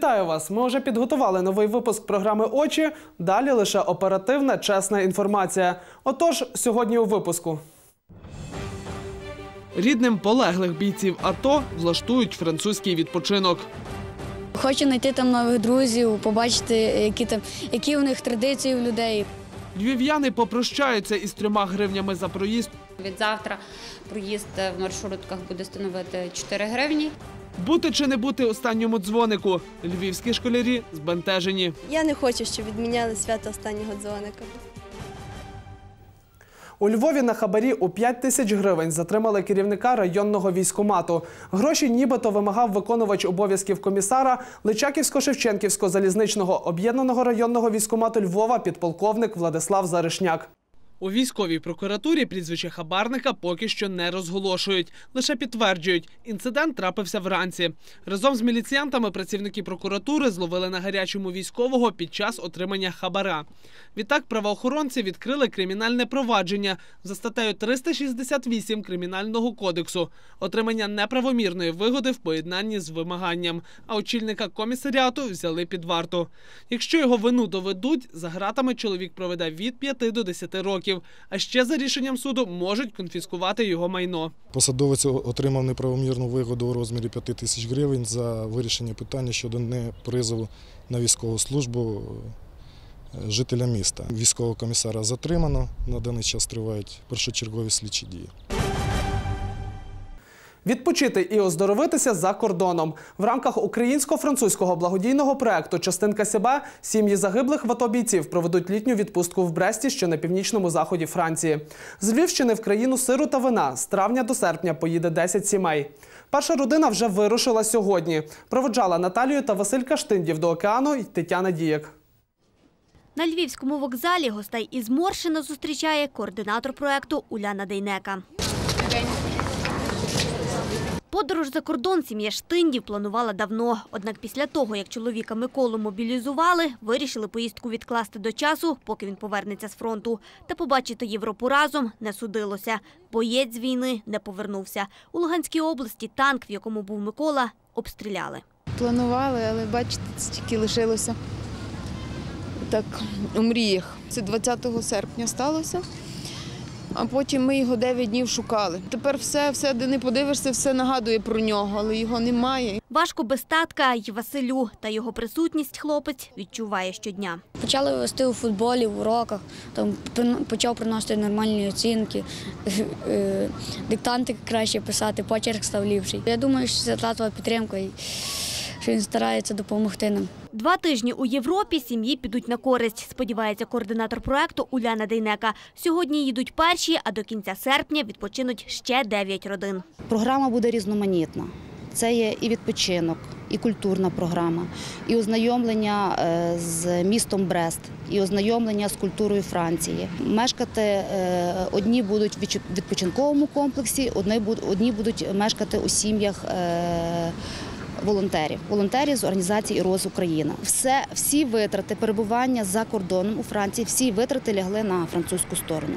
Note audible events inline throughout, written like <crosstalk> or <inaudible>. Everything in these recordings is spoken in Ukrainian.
Вітаю вас! Ми вже підготували новий випуск програми Очі. Далі лише оперативна, чесна інформація. Отож, сьогодні у випуску. Рідним полеглих бійців АТО влаштують французький відпочинок. Хочу знайти там нових друзів, побачити, які там які у них традиції у людей. Львів'яни попрощаються із трьома гривнями за проїзд. Від завтра проїзд в маршрутках буде становити 4 гривні. Бути чи не бути останньому дзвонику. Львівські школярі збентежені. Я не хочу, щоб відміняли свято останнього дзвоника. У Львові на хабарі у 5 тисяч гривень затримали керівника районного військомату. Гроші нібито вимагав виконувач обов'язків комісара Личаківсько-Шевченківського залізничного об'єднаного районного військомату Львова підполковник Владислав Заришняк. У військовій прокуратурі прізвище хабарника поки що не розголошують, лише підтверджують, інцидент трапився вранці. Разом з міліціянтами працівники прокуратури зловили на гарячому військового під час отримання хабара. Відтак правоохоронці відкрили кримінальне провадження за статтею 368 Кримінального кодексу отримання неправомірної вигоди в поєднанні з вимаганням. А очільника комісаріату взяли під варту. Якщо його вину доведуть, за гратами чоловік проведе від 5 до 10 років. А ще за рішенням суду можуть конфіскувати його майно. Посадовець отримав неправомірну вигоду у розмірі 5 тисяч гривень за вирішення питання щодо непризову на військову службу е, жителя міста. Військового комісара затримано. На даний час тривають першочергові слідчі дії. Відпочити і оздоровитися за кордоном в рамках українсько-французького благодійного проекту Частинка себе сім'ї загиблих в АТО бійців проведуть літню відпустку в Бресті, що на північному заході Франції. З Львівщини в країну сиру та вина з травня до серпня поїде 10 сімей. Перша родина вже вирушила сьогодні. Проводжала Наталію та Василь Каштиндів до океану й Тетяна Дієк. На львівському вокзалі гостей із Моршина зустрічає координатор проекту Уляна Дейнека. Подорож за кордон сім'я Штиндів планувала давно. Однак після того, як чоловіка Миколу мобілізували, вирішили поїздку відкласти до часу, поки він повернеться з фронту. Та побачити Європу разом не судилося. Боєць з війни не повернувся. У Луганській області танк, в якому був Микола, обстріляли. Планували, але бачите, це тільки лишилося так у мріях. Це 20 серпня сталося, а потім ми його 9 днів шукали. Тепер все, все, де не подивишся, все нагадує про нього, але його немає. Важко без татка й Василю, та його присутність хлопець відчуває щодня. Почали вести у футболі, в уроках, там почав приносити нормальні оцінки, <laughs> е, диктанти краще писати, почерк став ліпший. Я думаю, що це татова підтримка і що він старається допомогти нам. Два тижні у Європі сім'ї підуть на користь, сподівається координатор проекту Уляна Дейнека. Сьогодні їдуть перші, а до кінця серпня відпочинуть ще дев'ять родин. Програма буде різноманітна. Це є і відпочинок, і культурна програма, і ознайомлення е, з містом Брест, і ознайомлення з культурою Франції. Мешкати е, одні будуть в відпочинковому комплексі, одні будуть мешкати у сім'ях. Волонтерів, волонтерів з організації «Роз Україна. Все, всі витрати перебування за кордоном у Франції, всі витрати лягли на французьку сторону.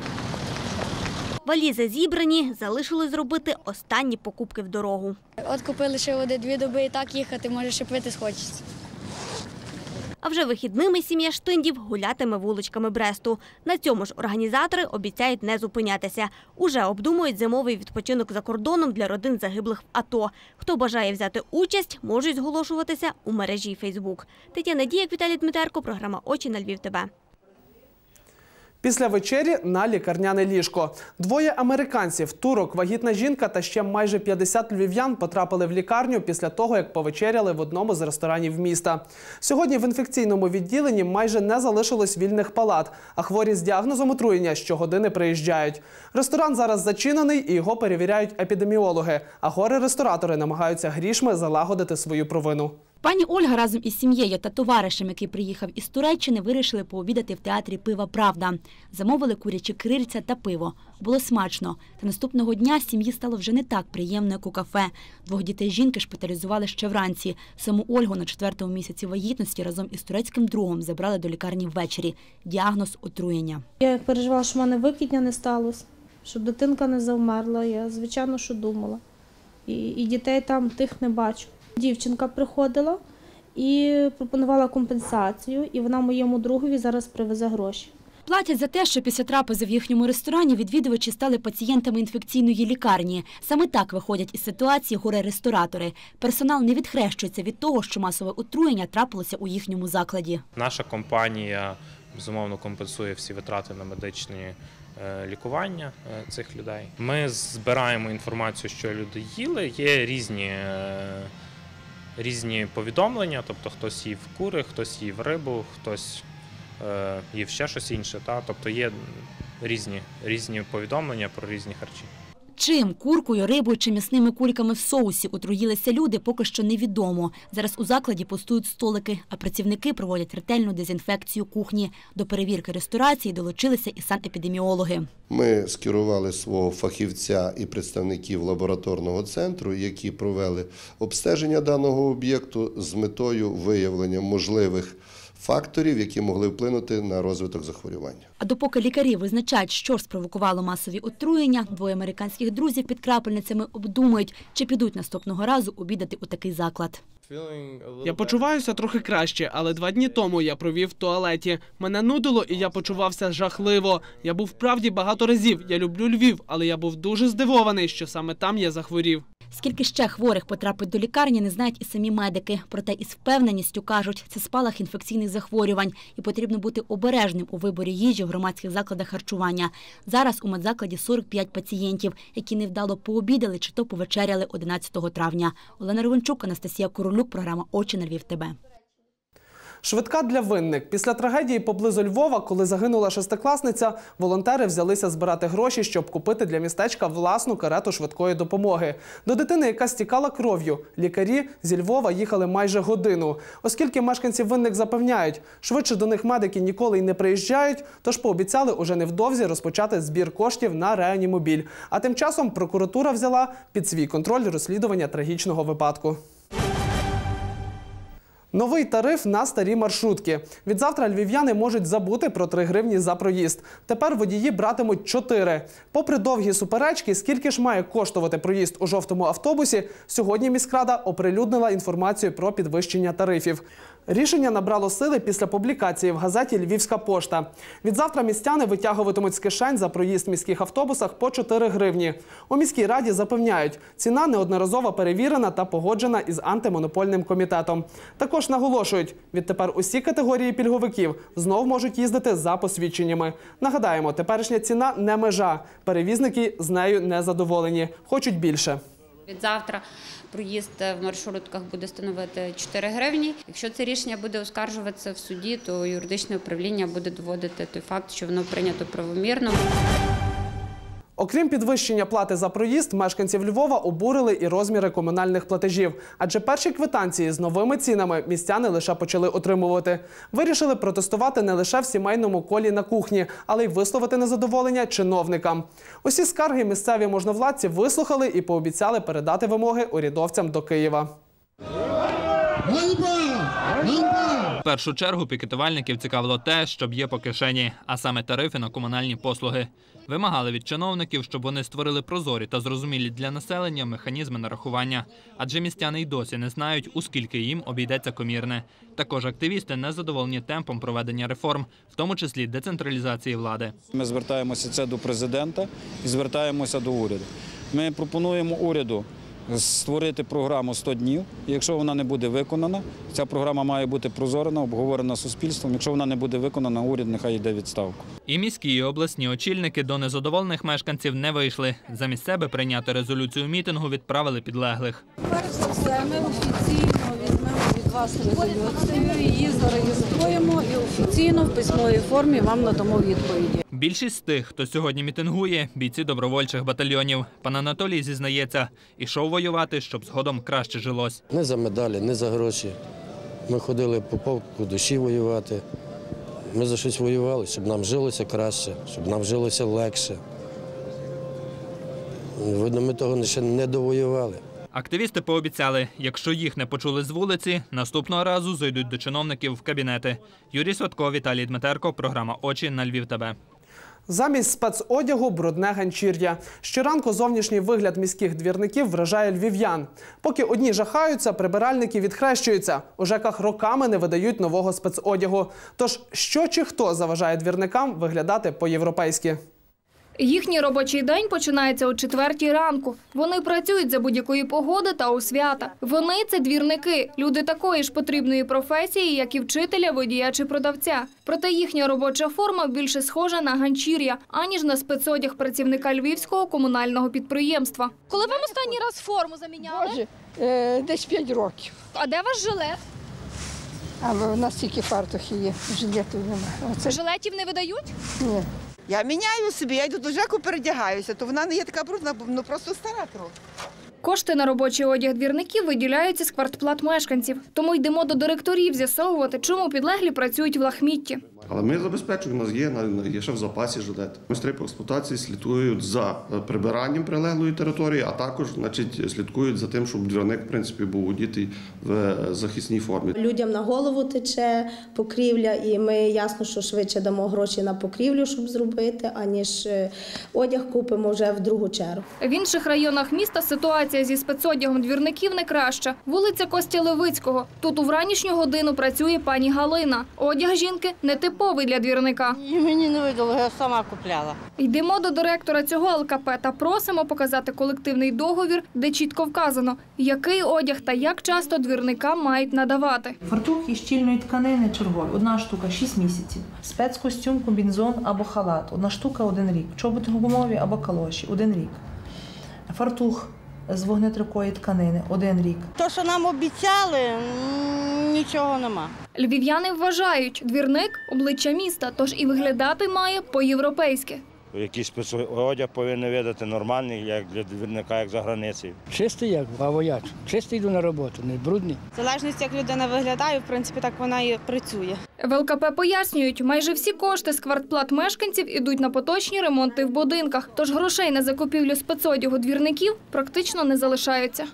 Валізи зібрані, залишилось зробити останні покупки в дорогу. От купили ще води дві доби і так їхати, може ще пити схочеться. А вже вихідними сім'я Штиндів гулятиме вуличками Бресту. На цьому ж організатори обіцяють не зупинятися. Уже обдумують зимовий відпочинок за кордоном для родин загиблих в АТО. Хто бажає взяти участь, можуть зголошуватися у мережі Фейсбук. Тетяна Діяк, Віталій Дмитерко, програма Очі на Львів. ТБ. Після вечері на лікарняне ліжко. Двоє американців, турок, вагітна жінка та ще майже 50 львів'ян потрапили в лікарню після того, як повечеряли в одному з ресторанів міста. Сьогодні в інфекційному відділенні майже не залишилось вільних палат, а хворі з діагнозом отруєння щогодини приїжджають. Ресторан зараз зачинений і його перевіряють епідеміологи. А горе-ресторатори намагаються грішми залагодити свою провину. Пані Ольга разом із сім'єю та товаришем, який приїхав із Туреччини, вирішили пообідати в театрі Пива Правда. Замовили курячі крильця та пиво. Було смачно. Та наступного дня сім'ї стало вже не так приємно, як у кафе. Двох дітей жінки шпиталізували ще вранці. Саму Ольгу на четвертому місяці вагітності разом із турецьким другом забрали до лікарні ввечері. Діагноз отруєння. Я переживала, що в мене викидня не сталося, щоб дитинка не завмерла. Я, звичайно, що думала. І, і дітей там тих не бачу. Дівчинка приходила і пропонувала компенсацію, і вона моєму другові зараз привезе гроші. Платять за те, що після трапези в їхньому ресторані відвідувачі стали пацієнтами інфекційної лікарні. Саме так виходять із ситуації горе-ресторатори. Персонал не відхрещується від того, що масове отруєння трапилося у їхньому закладі. Наша компанія безумовно компенсує всі витрати на медичні е, лікування е, цих людей. Ми збираємо інформацію, що люди їли. Є різні, е, різні повідомлення, тобто хтось їв кури, хтось їв рибу, хтось е, їв ще щось інше. Та? Тобто є різні, різні повідомлення про різні харчі. Чим куркою, рибою чи м'ясними кульками в соусі отруїлися люди, поки що невідомо. Зараз у закладі пустують столики, а працівники проводять ретельну дезінфекцію кухні. До перевірки ресторації долучилися і санепідеміологи. Ми скерували свого фахівця і представників лабораторного центру, які провели обстеження даного об'єкту з метою виявлення можливих факторів, які могли вплинути на розвиток захворювання. А допоки лікарі визначають, що спровокувало масові отруєння, двоє американських друзів під крапельницями обдумують, чи підуть наступного разу обідати у такий заклад. Я почуваюся трохи краще, але два дні тому я провів в туалеті. Мене нудило, і я почувався жахливо. Я був вправді багато разів. Я люблю Львів, але я був дуже здивований, що саме там я захворів. Скільки ще хворих потрапить до лікарні, не знають і самі медики. Проте із впевненістю кажуть, це спалах інфекційних захворювань, і потрібно бути обережним у виборі їжі в громадських закладах харчування. Зараз у медзакладі 45 пацієнтів, які невдало пообідали чи то повечеряли 11 травня. Олена Ровенчук, Анастасія Королюк, програма Очі на Львів. ТБ. Швидка для винник. Після трагедії поблизу Львова, коли загинула шестикласниця, волонтери взялися збирати гроші, щоб купити для містечка власну карету швидкої допомоги. До дитини, яка стікала кров'ю, лікарі зі Львова їхали майже годину. Оскільки мешканці винник запевняють, швидше до них медики ніколи й не приїжджають, тож пообіцяли уже невдовзі розпочати збір коштів на реанімобіль. А тим часом прокуратура взяла під свій контроль розслідування трагічного випадку. Новий тариф на старі маршрутки. Відзавтра львів'яни можуть забути про 3 гривні за проїзд. Тепер водії братимуть 4. Попри довгі суперечки, скільки ж має коштувати проїзд у жовтому автобусі, сьогодні міськрада оприлюднила інформацію про підвищення тарифів. Рішення набрало сили після публікації в газеті Львівська пошта. Відзавтра містяни витягуватимуть з кишень за проїзд в міських автобусах по 4 гривні. У міській раді запевняють, ціна неодноразово перевірена та погоджена із антимонопольним комітетом. Також наголошують, відтепер усі категорії пільговиків знов можуть їздити за посвідченнями. Нагадаємо, теперішня ціна не межа. Перевізники з нею не задоволені, хочуть більше. Від завтра проїзд в маршрутках буде становити 4 гривні. Якщо це рішення буде оскаржуватися в суді, то юридичне управління буде доводити той факт, що воно прийнято правомірно. Окрім підвищення плати за проїзд, мешканців Львова обурили і розміри комунальних платежів. Адже перші квитанції з новими цінами містяни лише почали отримувати. Вирішили протестувати не лише в сімейному колі на кухні, але й висловити незадоволення чиновникам. Усі скарги місцеві можновладці вислухали і пообіцяли передати вимоги урядовцям до Києва. Першу чергу пікетувальників цікавило те, що б'є по кишені, а саме тарифи на комунальні послуги. Вимагали від чиновників, щоб вони створили прозорі та зрозумілі для населення механізми нарахування, адже містяни й досі не знають, у скільки їм обійдеться комірне. Також активісти не задоволені темпом проведення реформ, в тому числі децентралізації влади. Ми звертаємося це до президента і звертаємося до уряду. Ми пропонуємо уряду створити програму 100 днів. І якщо вона не буде виконана, ця програма має бути прозорена, обговорена суспільством. Якщо вона не буде виконана, уряд нехай йде відставку. І міські і обласні очільники до незадоволених мешканців не вийшли. Замість себе прийняти резолюцію мітингу відправили підлеглих. Перш за все, ми офіційно візьмемо від вас резолюцію, її зареєструємо і офіційно в письмовій формі вам надамо відповіді. Більшість з тих, хто сьогодні мітингує, бійці добровольчих батальйонів. Пан Анатолій зізнається, ішов воювати, щоб згодом краще жилось. Не за медалі, не за гроші. Ми ходили по полку душі воювати. Ми за щось воювали, щоб нам жилося краще, щоб нам жилося легше. Видно, ми того ще не довоювали. Активісти пообіцяли, якщо їх не почули з вулиці, наступного разу зайдуть до чиновників в кабінети. Юрій Сватко, Віталій Дмитерко, програма Очі на Львів. ТБ. Замість спецодягу брудне ганчір'я. Щоранку зовнішній вигляд міських двірників вражає львів'ян. Поки одні жахаються, прибиральники відхрещуються. У ЖЕКах роками не видають нового спецодягу. Тож що чи хто заважає двірникам виглядати по-європейськи? Їхній робочий день починається о четвертій ранку. Вони працюють за будь-якої погоди та у свята. Вони це двірники, люди такої ж потрібної професії, як і вчителя, водія чи продавця. Проте їхня робоча форма більше схожа на ганчір'я, аніж на спецодяг працівника львівського комунального підприємства. Коли вам останній раз форму заміняли? Боже, е, десь 5 років. А де ваш жилет? А в нас тільки фартухи є, жилетів немає. Оце Жилетів не видають? ні. Я міняю собі, я йду до ЖЕКу, передягаюся, то вона не є така брудна, ну просто стара трохи. Кошти на робочий одяг двірників виділяються з квартплат мешканців. Тому йдемо до директорів з'ясовувати, чому підлеглі працюють в лахмітті. Але ми забезпечуємо, у нас є, є ще в запасі жилет. Майстри по експлуатації слідкують за е, прибиранням прилеглої території, а також значить, слідкують за тим, щоб двірник в принципі, був одітий в е, захисній формі. Людям на голову тече покрівля, і ми ясно, що швидше дамо гроші на покрівлю, щоб зробити, аніж е, одяг купимо вже в другу чергу. В інших районах міста ситуація зі спецодягом двірників не краща. Вулиця Костя Левицького. Тут у вранішню годину працює пані Галина. Одяг жінки нетиповий для двірника. Мені не видало, я сама купляла. Йдемо до директора цього ЛКП та просимо показати колективний договір, де чітко вказано, який одяг та як часто двірникам мають надавати. Фартух із щільної тканини чергові. Одна штука 6 місяців. Спецкостюм, комбінзон або халат. Одна штука один рік. Чоботи гумові або калоші один рік. Фартух з вогнетрикої тканини один рік. То, що нам обіцяли, нічого нема. Львів'яни вважають, двірник обличчя міста, тож і виглядати має по-європейськи. Якийсь спецодяг повинен видати нормальний, як для двірника, як за границею. Чистий як, а вояч. Чистий йду на роботу, не брудний. В залежності, як людина виглядає, в принципі, так вона і працює. В ЛКП пояснюють, майже всі кошти з квартплат мешканців ідуть на поточні ремонти в будинках, тож грошей на закупівлю спецодягу двірників практично не залишається.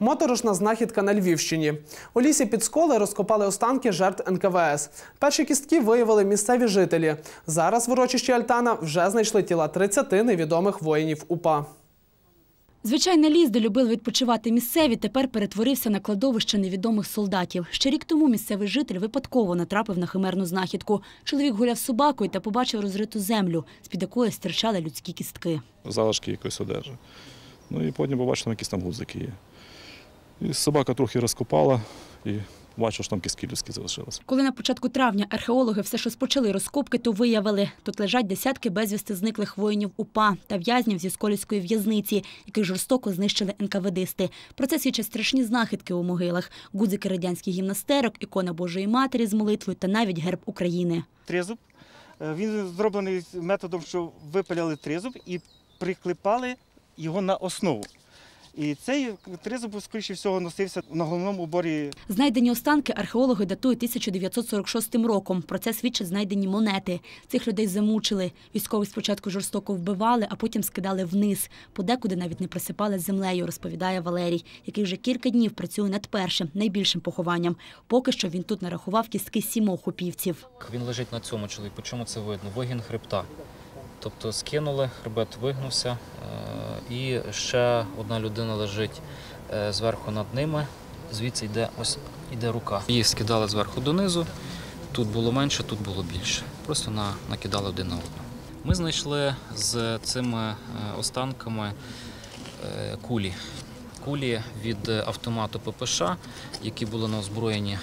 Моторошна знахідка на Львівщині. У лісі під сколи розкопали останки жертв НКВС. Перші кістки виявили місцеві жителі. Зараз в урочищі Альтана вже знайшли тіла 30 невідомих воїнів УПА. Звичайний ліс, де любили відпочивати місцеві, тепер перетворився на кладовище невідомих солдатів. Ще рік тому місцевий житель випадково натрапив на химерну знахідку. Чоловік гуляв з собакою та побачив розриту землю, з-під якої стирчали людські кістки. залишки якоїсь одежі. Ну і потім побачив, там якісь там гудзики є. І собака трохи розкопала і бачив, що там кістки людські залишилися. Коли на початку травня археологи все ж розпочали розкопки, то виявили, тут лежать десятки безвісти зниклих воїнів УПА та в'язнів зі сколівської в'язниці, яких жорстоко знищили НКВДисти. Про це свідчать страшні знахідки у могилах, гудзики радянських гімнастерок, ікона Божої Матері з молитвою та навіть герб України. тризуб. Е, Він зроблений методом, що випиляли тризуб і приклепали його на основу. І цей тризуб, скоріше всього, носився на головному уборі Знайдені останки археологи датують 1946 роком. Про це свідчать знайдені монети. Цих людей замучили. Військових спочатку жорстоко вбивали, а потім скидали вниз. Подекуди навіть не присипали з землею, розповідає Валерій, який вже кілька днів працює над першим, найбільшим похованням. Поки що він тут нарахував кістки сімох упівців. Він лежить на цьому чоловіку. Чому це видно? Вигін хребта. Тобто скинули, хребет вигнувся, е, і ще одна людина лежить е, зверху над ними. Звідси йде ось іде рука. Її скидали зверху донизу. Тут було менше, тут було більше. Просто на, накидали один на одного. Ми знайшли з цими е, останками кулі. Кулі від автомату ППШ, які були на озброєнні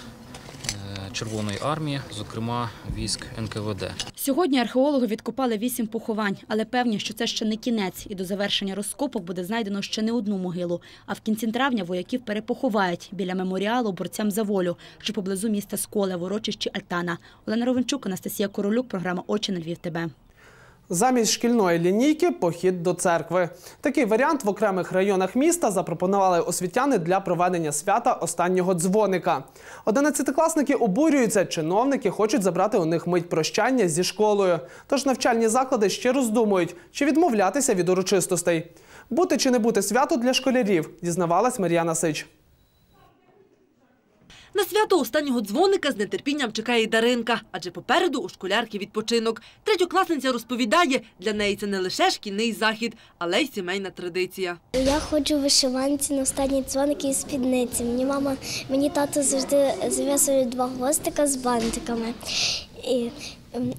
Червоної армії, зокрема військ НКВД. Сьогодні археологи відкопали вісім поховань, але певні, що це ще не кінець, і до завершення розкопок буде знайдено ще не одну могилу. А в кінці травня вояків перепоховають біля меморіалу борцям за волю, що поблизу міста Сколе ворочищі Альтана. Олена Ровенчук, Анастасія Королюк, програма Очі на Львів. ТБ. Замість шкільної лінійки похід до церкви. Такий варіант в окремих районах міста запропонували освітяни для проведення свята останнього дзвоника. Одинадцятикласники обурюються, чиновники хочуть забрати у них мить прощання зі школою. Тож навчальні заклади ще роздумують, чи відмовлятися від урочистостей. Бути чи не бути свято для школярів, дізнавалась Мар'яна Сич. На свято останнього дзвоника з нетерпінням чекає і Даринка, адже попереду у школярки відпочинок. Третьокласниця розповідає, для неї це не лише шкільний захід, але й сімейна традиція. Я ходжу в вишиванці на останні дзвоники і спідниці. Мені мама, мені тато завжди зав'язує два гвоздика з бантиками. І,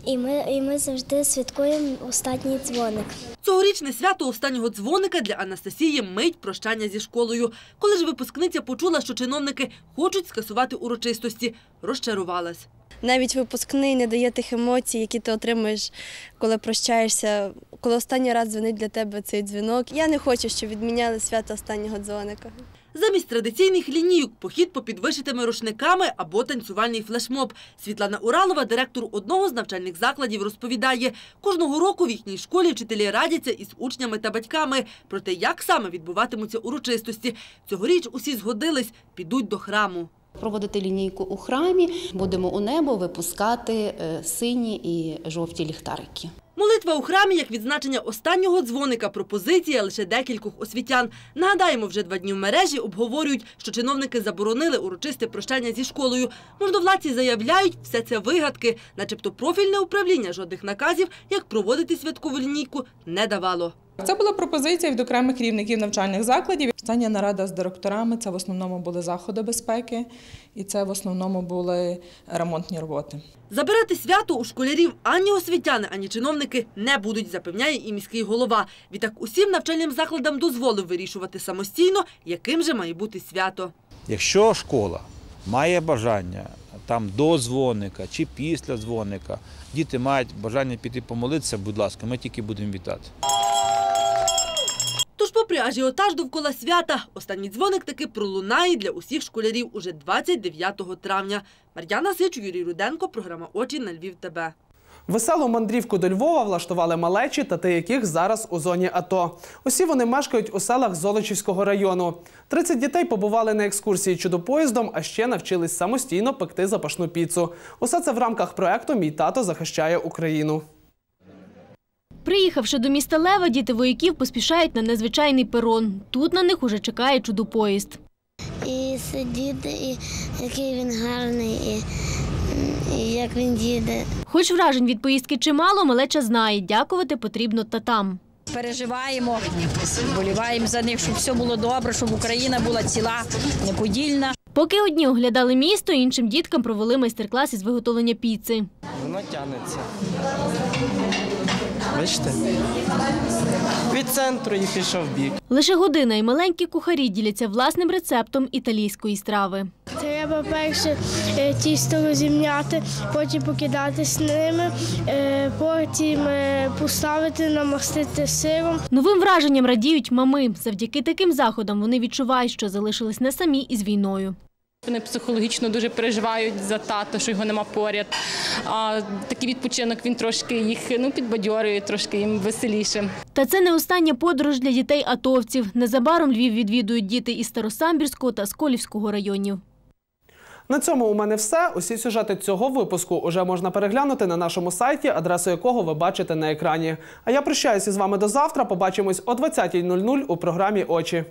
і, ми, і ми завжди святкуємо останній дзвоник. Цьогорічне свято останнього дзвоника для Анастасії мить прощання зі школою. Коли ж випускниця почула, що чиновники хочуть скасувати урочистості, розчарувалась. Навіть випускний не дає тих емоцій, які ти отримуєш, коли прощаєшся, коли останній раз дзвонить для тебе цей дзвінок. Я не хочу, щоб відміняли свято останнього дзвоника. Замість традиційних лінійок – похід по підвишитими рушниками або танцювальний флешмоб. Світлана Уралова, директор одного з навчальних закладів, розповідає, кожного року в їхній школі вчителі радяться із учнями та батьками про те, як саме відбуватимуться урочистості. Цьогоріч усі згодились – підуть до храму. Проводити лінійку у храмі, будемо у небо випускати е, сині і жовті ліхтарики. Молитва у храмі як відзначення останнього дзвоника пропозиція лише декількох освітян. Нагадаємо, вже два дні в мережі обговорюють, що чиновники заборонили урочисте прощання зі школою. Можновладці заявляють, все це вигадки, начебто профільне управління жодних наказів, як проводити святкову лінійку, не давало. Це була пропозиція від окремих керівників навчальних закладів. Остання нарада з директорами це в основному були заходи безпеки, і це в основному були ремонтні роботи. Забирати свято у школярів ані освітяни, ані чиновники не будуть, запевняє і міський голова. Відтак усім навчальним закладам дозволив вирішувати самостійно, яким же має бути свято. Якщо школа має бажання там до дзвоника чи після дзвоника, діти мають бажання піти помолитися, будь ласка, ми тільки будемо вітати. Попри ажіотаж довкола свята, останній дзвоник таки пролунає для усіх школярів уже 29 травня. Мар'яна Сич, Юрій Руденко, програма «Очі» на Львів ТБ. Веселу мандрівку до Львова влаштували малечі, тати яких зараз у зоні АТО. Усі вони мешкають у селах Золочівського району. 30 дітей побували на екскурсії чудопоїздом, а ще навчились самостійно пекти запашну піцу. Усе це в рамках проекту Мій тато захищає Україну. Приїхавши до міста Лева, діти вояків поспішають на незвичайний перон. Тут на них уже чекає чудопоїзд. І сидіти, і який він гарний, і, і як він їде. Хоч вражень від поїздки чимало, малеча знає, дякувати потрібно татам. Переживаємо, боліваємо за них, щоб все було добре, щоб Україна була ціла, неподільна. Поки одні оглядали місто, іншим діткам провели майстер-клас із виготовлення піци. Воно тягнеться. Бачите? Від центру і пішов в бік. Лише година і маленькі кухарі діляться власним рецептом італійської страви. Треба перше е, тісто розімняти, потім покидатись ними, е, потім е, поставити, намастити сиром. Новим враженням радіють мами. Завдяки таким заходам вони відчувають, що залишились не самі із війною. Вони психологічно дуже переживають за тато, що його нема поряд. А такий відпочинок він трошки їх ну, підбадьорює, трошки їм веселіше. Та це не остання подорож для дітей атовців. Незабаром Львів відвідують діти із Старосамбірського та Сколівського районів. На цьому у мене все. Усі сюжети цього випуску уже можна переглянути на нашому сайті, адресу якого ви бачите на екрані. А я прощаюся з вами до завтра. Побачимось о 20.00 у програмі Очі.